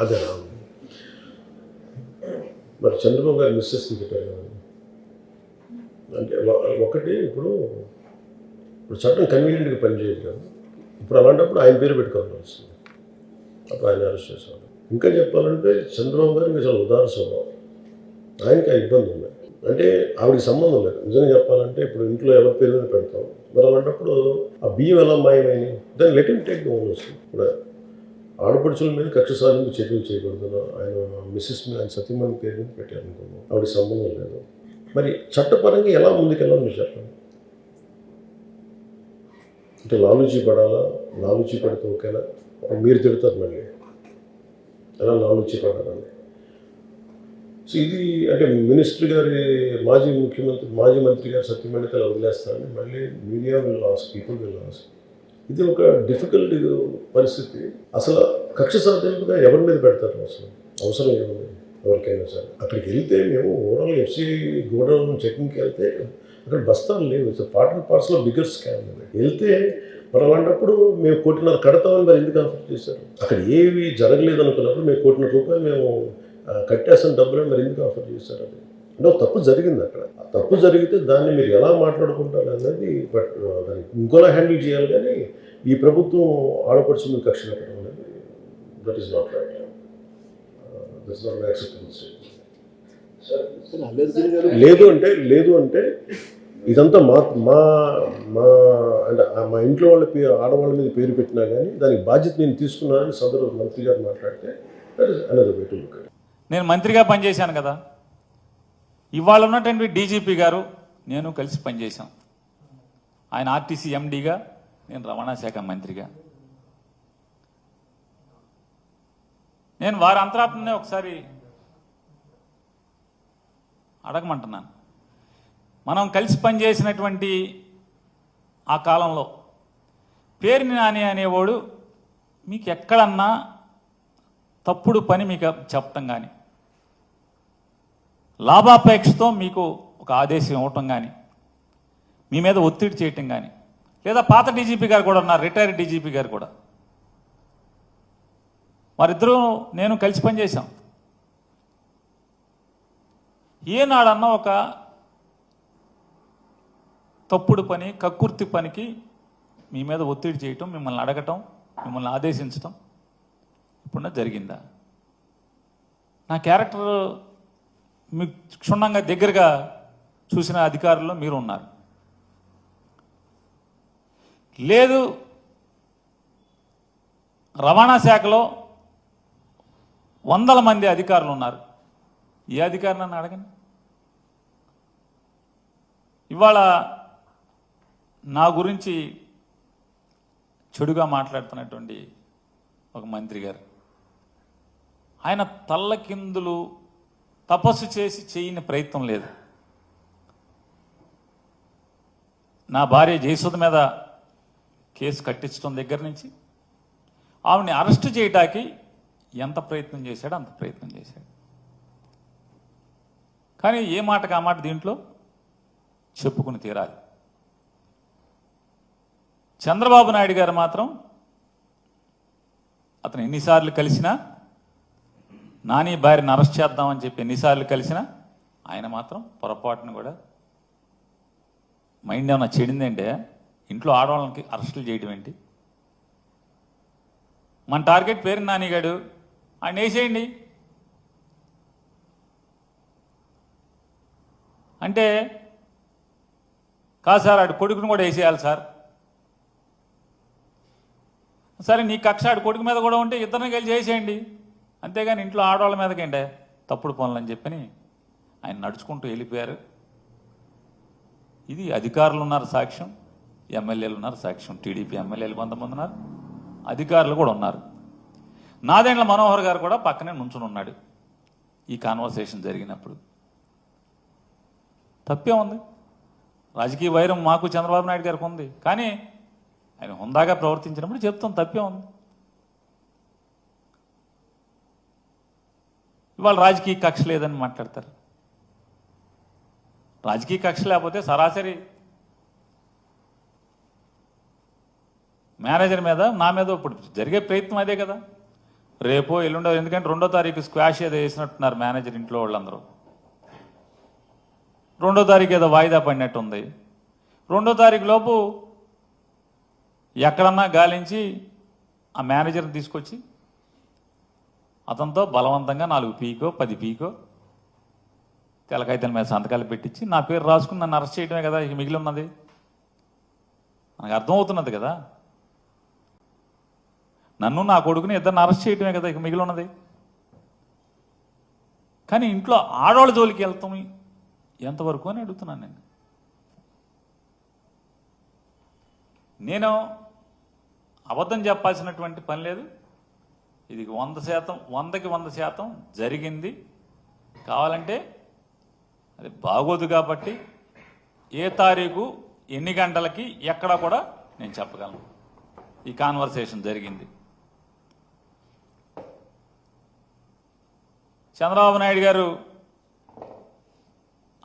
అదే మరి చంద్రబాబు గారు మిస్సెస్ని చెప్పారు కదా అంటే ఒకటి ఇప్పుడు ఇప్పుడు చట్టం కన్వీనియంట్గా పనిచేయదు కదా. ఇప్పుడు అలాంటప్పుడు ఆయన పేరు పెట్టుకోవాల్సింది అప్పుడు ఆయన అరెస్ట్ చేసేవాడు ఇంకా చెప్పాలంటే చంద్రబాబు గారికి చాలా ఉదార స్వభావం. ఆయనకి ఆ ఇబ్బంది ఉన్నాయి అంటే ఆవిడకి సంబంధం లేదు. నిజంగా చెప్పాలంటే ఇప్పుడు ఇంట్లో ఎవరి పేరు మీద పెడతాం. మరి అలాంటప్పుడు ఆ బియ్యం ఎలా మాయమైంది? దాన్ని లెట్ టేక్ వస్తుంది ఇప్పుడు ఆడపడుచుల మీద కక్ష సాధింపు చర్యలు చేయకూడదు ఆయన మిస్సెస్ మీద ఆయన సతీమణి పేరు మీద పెట్టారనుకున్నాం. ఆవిడ సంబంధం లేదు. మరి చట్టపరంగా ఎలా ముందుకెళ్ళాలి మీరు చెప్పండి. అంటే లాలూచి పడాలా లాలూచి పడితే ఒకేలా మీరు తిడతారు మళ్ళీ. ఎలా లాలూచి పడాలని సో ఇది అంటే మినిస్టర్ గారి మాజీ ముఖ్యమంత్రి మాజీ మంత్రి గారు సత్యమణితో వదిలేస్తారని మళ్ళీ media will lose people will lose ఇది ఒక డిఫికల్ట్ పరిస్థితి. అసలు కక్ష సాధింపుగా ఎవరి మీద పెడతారు అసలు? అవసరం ఏముంది ఎవరికైనా సరే. అక్కడికి వెళ్తే మేము ఓవరాల్ ఎఫ్సీ గోడౌన్ చెకింగ్కి వెళ్తే అక్కడ బస్తాలు లేవు. ఇట్స్ పార్ట్ అండ్ పార్ట్స్లో బిగ్గర్ స్కామ్ వెళ్తే మరి అలాంటప్పుడు మేము కోటిన్నర కడతామని మరి ఎందుకు ఆఫర్ చేశారు? అక్కడ ఏవి జరగలేదు అనుకున్నప్పుడు మేము కోటిన్నర రూపాయలు మేము కట్టేసిన డబ్బులను మరి ఎందుకు ఆఫర్ చేశారు అది? అంటే ఒక తప్పు జరిగింది అక్కడ. ఆ తప్పు జరిగితే దాన్ని మీరు ఎలా మాట్లాడుకుంటారు అనేది బట్ దాన్ని ఇంకోలా హ్యాండిల్ చేయాలి కానీ ఈ ప్రభుత్వం ఆడపడుచు మీద కక్ష పెట్టడం that is not right not acceptable లేదు అంటే లేదు అంటే ఇదంతా మా మా మా అంటే మా ఇంట్లో వాళ్ళ పేరు ఆడవాళ్ళ మీద పేరు పెట్టినా కానీ దానికి బాధ్యత నేను తీసుకున్నానని సదరు మంత్రి గారు మాట్లాడితే అనదర్ వే టు లుక్ నేను మంత్రిగా పనిచేశాను కదా. ఇవాళ ఉన్నటువంటి డీజీపీ గారు నేను కలిసి పనిచేశాం. ఆయన ఆర్టీసీ ఎండీగా నేను రవాణా శాఖ మంత్రిగా. నేను వారి అంతరాత్మనే ఒకసారి అడగమంటున్నాను. మనం కలిసి పనిచేసినటువంటి ఆ కాలంలో పేరుని నాని అనేవాడు మీకు ఎక్కడన్నా తప్పుడు పని మీకు చెప్పటం కానీ లాభాపేక్షతో మీకు ఒక ఆదేశం ఇవ్వటం కానీ మీ మీద ఒత్తిడి చేయటం కానీ లేదా పాత డీజీపీ గారు కూడా ఉన్నారు రిటైర్డ్ డీజీపీ గారు కూడా. వారిద్దరూ నేను కలిసి పనిచేశాం. ఏనాడన్నా ఒక తప్పుడు పని కక్కుర్తి పనికి మీ మీద ఒత్తిడి చేయటం మిమ్మల్ని అడగటం మిమ్మల్ని ఆదేశించటం ఇప్పుడు జరిగిందా? నా క్యారెక్టర్ మీకు క్షుణ్ణంగా దగ్గరగా చూసిన అధికారుల్లో మీరు ఉన్నారు లేదు రవాణా శాఖలో వందల మంది అధికారులు ఉన్నారు ఏ అధికారి అడగండి? ఇవాళ నా గురించి చెడుగా మాట్లాడుతున్నటువంటి ఒక మంత్రి గారు. ఆయన తల్లకిందులు తపస్సు చేసి చేయని ప్రయత్నం లేదు. నా భార్య జయసుధ మీద కేసు కట్టించడం దగ్గర నుంచి ఆవిడని అరెస్ట్ చేయటానికి ఎంత ప్రయత్నం చేశాడో అంత ప్రయత్నం చేశాడు. కానీ ఏ మాటకు ఆ మాట దీంట్లో? చెప్పుకుని తీరాలి. చంద్రబాబు నాయుడు గారు మాత్రం అతను ఎన్నిసార్లు కలిసినా నాని భార్యను అరెస్ట్ చేద్దామని చెప్పి ఎన్నిసార్లు కలిసినా ఆయన మాత్రం పొరపాటును కూడా మైండ్ ఏమైనా చెడిందంటే ఇంట్లో ఆడవాళ్ళకి అరెస్టులు చేయడం ఏంటి? మన టార్గెట్ పేరు నానిగాడు ఆయన వేసేయండి. అంటే కాదు సార్ ఆడు కొడుకుని కూడా వేసేయాలి సార్. సరే నీ కక్ష ఆడు కొడుకు మీద కూడా ఉంటే ఇద్దరిని కలిసి చేసేయండి అంతేగాని ఇంట్లో ఆడవాళ్ళ మీదకేంటే తప్పుడు పనులు అని చెప్పని ఆయన నడుచుకుంటూ వెళ్ళిపోయారు. ఇది అధికారులు ఉన్నారు సాక్ష్యం ఎమ్మెల్యేలు ఉన్నారు సాక్ష్యం టీడీపీ ఎమ్మెల్యేలు కొంతమంది ఉన్నారు అధికారులు కూడా ఉన్నారు. నాదేండ్ల మనోహర్ గారు కూడా పక్కనే నుంచుని ఉన్నాడు. ఈ కాన్వర్సేషన్ జరిగినప్పుడు. తప్పే ఉంది. రాజకీయ వైరం మాకు చంద్రబాబు నాయుడు గారికి ఉంది. కానీ ఆయన హుందాగా ప్రవర్తించినప్పుడు చెప్తాం తప్పే ఉంది. ఇవాళ రాజకీయ కక్ష లేదని మాట్లాడతారు. రాజకీయ కక్ష లేకపోతే సరాసరి మేనేజర్ మీద నా మీద ఇప్పుడు జరిగే ప్రయత్నం అదే కదా. రేపో ఎల్లుండో ఎందుకంటే రెండో తారీఖు స్క్వాష్ ఏదో వేసినట్టున్నారు మేనేజర్ ఇంట్లో వాళ్ళందరూ. రెండో తారీఖు ఏదో వాయిదా పడినట్టు ఉంది రెండో తారీఖు లోపు ఎక్కడన్నా గాలించి ఆ మేనేజర్ని తీసుకొచ్చి అతనితో బలవంతంగా నాలుగు పీకో పది పీకో తెలకైతల మీద సంతకాలు పెట్టించి నా పేరు రాసుకుని నన్ను అరెస్ట్ చేయడమే కదా ఇక మిగిలి ఉన్నది మనకు అర్థమవుతున్నది కదా. నన్ను నా కొడుకుని ఇద్దరిని అరెస్ట్ చేయడమే కదా ఇక మిగిలి ఉన్నది కానీ ఇంట్లో ఆడవాళ్ళ జోలికి వెళ్తాం ఎంతవరకు అని అడుగుతున్నాను నేను. నేను అబద్ధం చెప్పాల్సినటువంటి పని లేదు. ఇది వంద శాతం వందకి వంద శాతం జరిగింది. కావాలంటే అది బాగోదు కాబట్టి ఏ తారీఖు ఎన్ని గంటలకి ఎక్కడ కూడా నేను చెప్పగలను. ఈ కాన్వర్సేషన్ జరిగింది. చంద్రబాబు నాయుడు గారు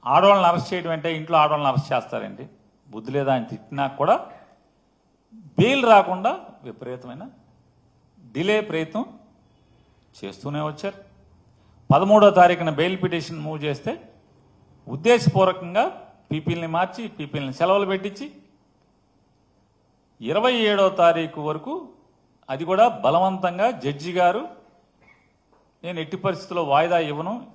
ఆడవాళ్ళని అరెస్ట్ చేయడం అంటే ఇంట్లో ఆడవాళ్ళని అరెస్ట్ చేస్తారండి. బుద్ధి లేదా అని తిట్టినా కూడా బెయిల్ రాకుండా విపరీతమైన డిలే ప్రయత్నం చేస్తూనే వచ్చారు. పదమూడో తారీఖున బెయిల్ పిటిషన్ మూవ్ చేస్తే ఉద్దేశపూర్వకంగా పీపీల్ని మార్చి పీపీల్ని సెలవులు పెట్టించి ఇరవై ఏడో తారీఖు వరకు అది కూడా బలవంతంగా జడ్జి గారు నేను ఎట్టి పరిస్థితుల్లో వాయిదా ఇవ్వను.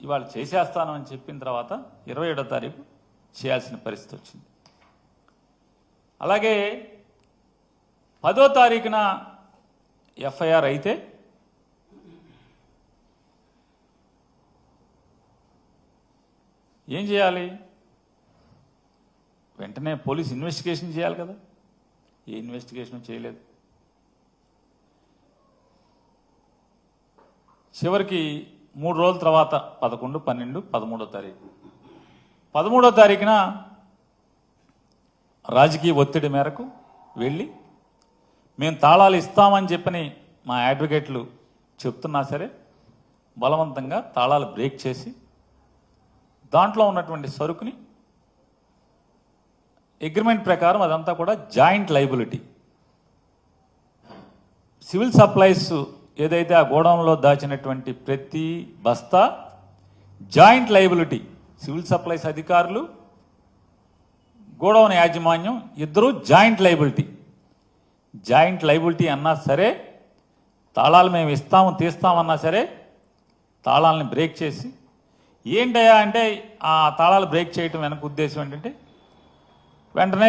ఇవాళ చేసేస్తాను అని చెప్పిన తర్వాత ఇరవై ఏడో తారీఖు చేయాల్సిన పరిస్థితి వచ్చింది. అలాగే పదో తారీఖున ఎఫ్ఐఆర్ అయితే ఏం చేయాలి? వెంటనే పోలీస్ ఇన్వెస్టిగేషన్ చేయాలి కదా. ఏ ఇన్వెస్టిగేషన్ చేయలేదు. చివరికి మూడు రోజుల తర్వాత పదకొండు పన్నెండు పదమూడో తారీఖు. పదమూడో తారీఖున రాజకీయ ఒత్తిడి మేరకు వెళ్ళి మేము తాళాలు ఇస్తామని చెప్పని మా అడ్వకేట్లు చెప్తున్నా సరే బలవంతంగా తాళాలు బ్రేక్ చేసి దాంట్లో ఉన్నటువంటి సరుకుని అగ్రిమెంట్ ప్రకారం అదంతా కూడా జాయింట్ లైబిలిటీ సివిల్ సప్లైస్ ఏదైతే ఆ గోడౌన్లో దాచినటువంటి ప్రతి బస్తా జాయింట్ లైబిలిటీ సివిల్ సప్లైస్ అధికారులు గోడౌన్ యాజమాన్యం ఇద్దరు జాయింట్ లైబిలిటీ జాయింట్ లైబిలిటీ అన్నా సరే తాళాలు మేము ఇస్తాము తీస్తామన్నా సరే తాళాలని బ్రేక్ చేసి ఏంటయ్యా అంటే ఆ తాళాలు బ్రేక్ చేయటం వెనక ఉద్దేశం ఏంటంటే వెంటనే